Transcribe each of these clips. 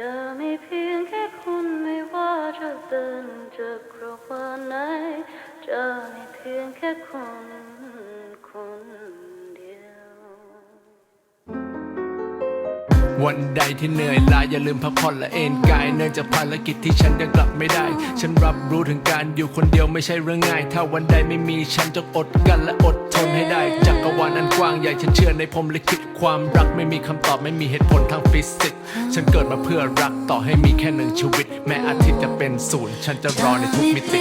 จะมีเพียงแค่คุณไม่ว่าจะเดินจากกรวาไหนจะมีเพียงแค่คุณคนเดียว วันใดที่เหนื่อยล้าอย่าลืมพักผ่อนและเอนกาย เนื่องจากภารกิจที่ฉันยังกลับไม่ได้ ฉันรับรู้ถึงการอยู่คนเดียวไม่ใช่เรื่องง่าย ถ้าวันใดไม่มีฉันจะอดกันและอด นให้ได้จักรวาลอันกว้างใหญ่ฉันเชื่อในพรมลิขิตความรักไม่มีคำตอบไม่มีเหตุผลทางฟิสิกส์ฉันเกิดมาเพื่อรักต่อให้มีแค่หนึ่งชีวิต แม้อาทิตย์จะเป็นศูนย์ฉันจะรอในทุกมิติ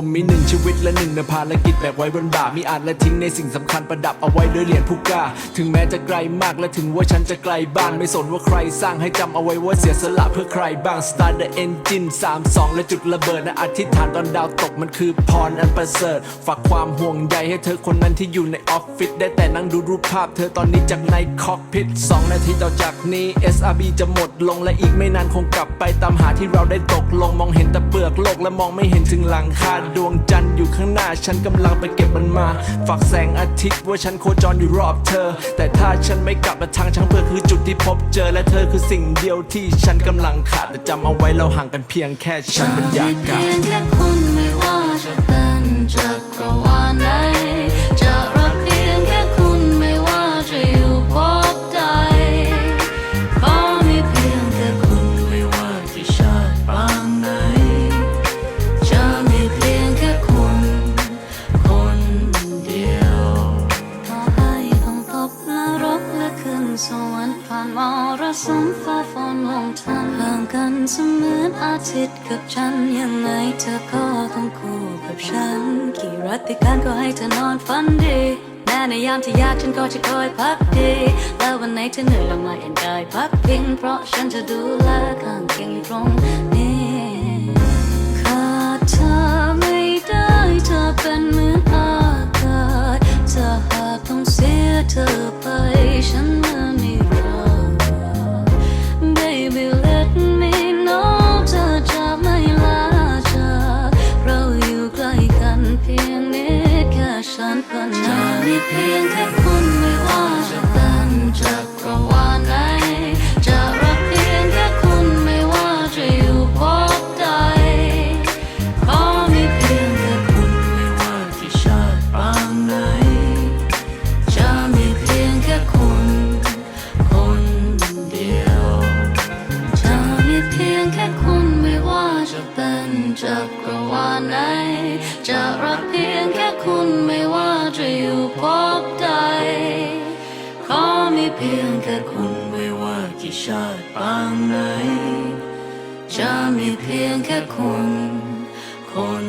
ผมมีหนึ่งชีวิตและหนึ่งในภารกิจแบกไว้บนบ่ามีอ่านและทิ้งในสิ่งสำคัญประดับเอาไว้ด้วยเหรียญผู้กล้า ถึงแม้จะไกลมากและถึงว่าฉันจะไกลบ้านไม่สนว่าใครสร้างให้จำเอาไว้ว่าเสียสละเพื่อใครบ้าง start the engine 3 2 และจุดระเบิดนะอธิษฐานตอนดาวตกมันคือพรอันประเสริฐฝากความห่วงใยให้เธอคนนั้นที่อยู่ในออฟฟิศได้แต่นั่งดูรูปภาพเธอตอนนี้จากในคอกพิท2นาทีต่อจากนี้ SRB จะหมดลงและอีกไม่นานคงกลับไปตามหาที่เราได้ตกลงมองเห็นแต่เปลือกโลกและมองไม่เห็นถึงหลังคาดวงจันทร์อยู่ข้างหน้า ฉันกำลังไปเก็บมันมา ฝากแสงอาทิตย์ว่าฉันโคจรอยู่รอบเธอ แต่ถ้าฉันไม่กลับมาทางช้างเพื่อคือจุดที่พบเจอและเธอคือสิ่งเดียวที่ฉันกำลังขาดแต่จำเอาไว้เราห่างกันเพียงแค่ฉันบรรยากาศ รสมฟ้าฝนลงทางห่างกันเสมือนอาทิตย์กับฉันยังไงเธอก็ต้องคู่กับฉัน กี่รัติการก็ให้เธอนอนฝันดีแม้ในยามที่ยากฉันก็จะคอยพักดีแล้ววันไหนเธอเหนื่อยลงมาเอ็นกายพักพิงเพราะฉันจะดูแลข้างเคียงอยู่ตรงนี้ จักรวาลไหน จะรักเพียงแค่คุณไม่ว่าจะอยู่พบใด ขอมีเพียงแค่คุณไม่ว่ากี่ชาติปางไหน จะมีเพียงแค่คุณคน